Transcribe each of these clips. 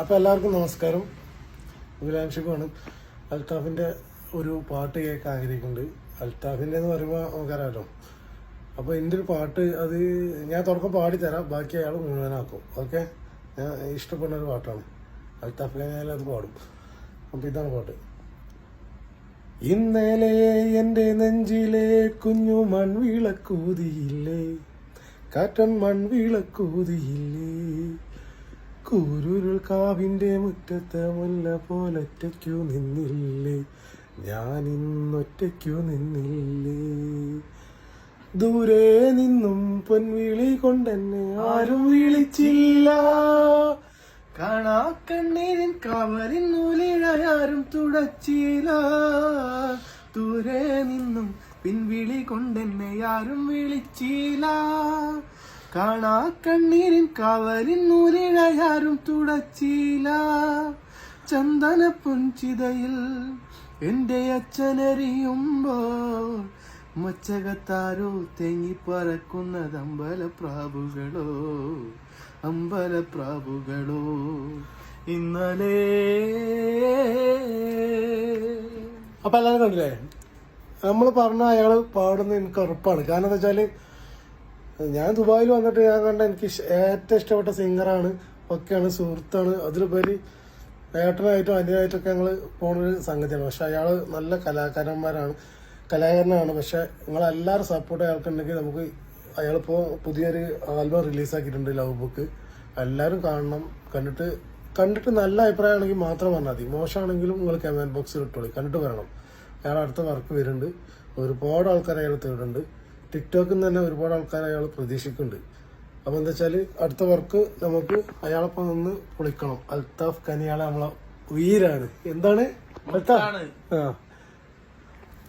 അപ്പോൾ എല്ലാവർക്കും നമസ്കാരം. വിലാംശിക്കുമാണ് അൽത്താഫിന്റെ ഒരു പാട്ട് കേൾക്കാൻ ആഗ്രഹിക്കുന്നുണ്ട്. അൽത്താഫിന്റെ എന്ന് പറയുമ്പോൾ നമുക്കറിയാലോ. അപ്പോൾ എന്റെ ഒരു പാട്ട് അത് ഞാൻ തുടക്കം പാടിത്തരാം. ബാക്കി അയാൾ മുഴുവനാക്കും. ഓക്കെ? ഞാൻ ഇഷ്ടപ്പെടുന്ന ഒരു പാട്ടാണ്. അൽത്താഫിനെ ഞാൻ അത് പാടും. അപ്പോൾ ഇതാണ് പാട്ട്. ഇന്നലെ എന്റെ നെഞ്ചിലെ കുഞ്ഞു മൺവിളക്കൂതിയില്ലേ? കാറ്റൻ മൺവിളക്കൂതിയില്ലേ? കൂരുരുൾ കാവിന്റെ മുറ്റത്ത് മുല്ല പോലൊറ്റയ്ക്കു നിന്നില്ലേ? ഞാൻ ഇന്നൊറ്റയ്ക്കു നിന്നില്ലേ? ദൂരെ നിന്നും പൊൻവിളി കൊണ്ടെന്നെ ആരും വിളിച്ചില്ല. കാണാ കണ്ണീരിൻ കവറിൻ നൂലിഴയാരും തുടച്ചില്ല. ദൂരെ നിന്നും പിൻവിളി കൊണ്ടെന്നെ ആരും വിളിച്ചില്ല. കാണാ കണ്ണീരിൻ കാവലിൻ നൂലിഴയാരും തുടച്ചില്ല ചന്ദന പുഞ്ചിതയിൽ എന്റെ അച്ഛനറിയുമ്പോൾ മച്ചകത്താരോ തെങ്ങിപ്പറക്കുന്നത് അമ്പലപ്രാവുകളോ? അമ്പലപ്രാവുകളോ? ഇന്നലെ അപ്പൊ എല്ലാവരും കണ്ടില്ലേ? നമ്മൾ പറഞ്ഞ അയാൾ പാടുന്ന എനിക്ക് ഉറപ്പാണ്. കാരണം എന്താ വെച്ചാൽ ഞാൻ ദുബായിൽ വന്നിട്ട് ഞാൻ കണ്ട എനിക്ക് ഏറ്റവും ഇഷ്ടപ്പെട്ട സിംഗറാണ് ഒക്കെയാണ് സുഹൃത്താണ്. അതിലുപരി ഏട്ടനായിട്ടും അന്യനായിട്ടൊക്കെ ഞങ്ങൾ പോണൊരു സംഗതിയാണ്. പക്ഷെ അയാൾ നല്ല കലാകാരന്മാരാണ് കലാകാരനാണ്. പക്ഷെ നിങ്ങളെല്ലാവരും സപ്പോർട്ട് അയാൾക്കുണ്ടെങ്കിൽ നമുക്ക് അയാളിപ്പോ പുതിയൊരു ആൽബം റിലീസാക്കിയിട്ടുണ്ട് ലവ് ബുക്ക് എല്ലാവരും കാണണം. കണ്ടിട്ട് കണ്ടിട്ട് നല്ല അഭിപ്രായമാണെങ്കിൽ മാത്രം പറഞ്ഞാൽ മതി. മോശമാണെങ്കിലും നിങ്ങൾ കമന്റ് ബോക്സിൽ ഇട്ടോളി. കണ്ടിട്ട് വരണം. അയാൾ അടുത്ത വർക്ക് വരുന്നുണ്ട്. ഒരുപാട് ആൾക്കാർ അയാൾ തേടുന്നുണ്ട് ടിക്ടോക്കിൽ നിന്ന് തന്നെ ഒരുപാട് ആൾക്കാർ അയാൾ പ്രതീക്ഷിക്കുന്നുണ്ട്. അപ്പോൾ എന്താ വെച്ചാൽ അടുത്ത വർക്ക് നമുക്ക് അയാളൊപ്പം നിന്ന് പൊളിക്കണം. അൽത്താഫ് കനിയാളെ നമ്മളെ ഉയരാണ്. എന്താണ്? അൽത്താഫ് ആ.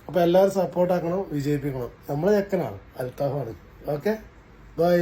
അപ്പൊ എല്ലാവരും സപ്പോർട്ട് ആക്കണം വിജയിപ്പിക്കണം. നമ്മളെ ചെക്കനാണ് അൽത്താഫാണ് ഓക്കെ ബൈ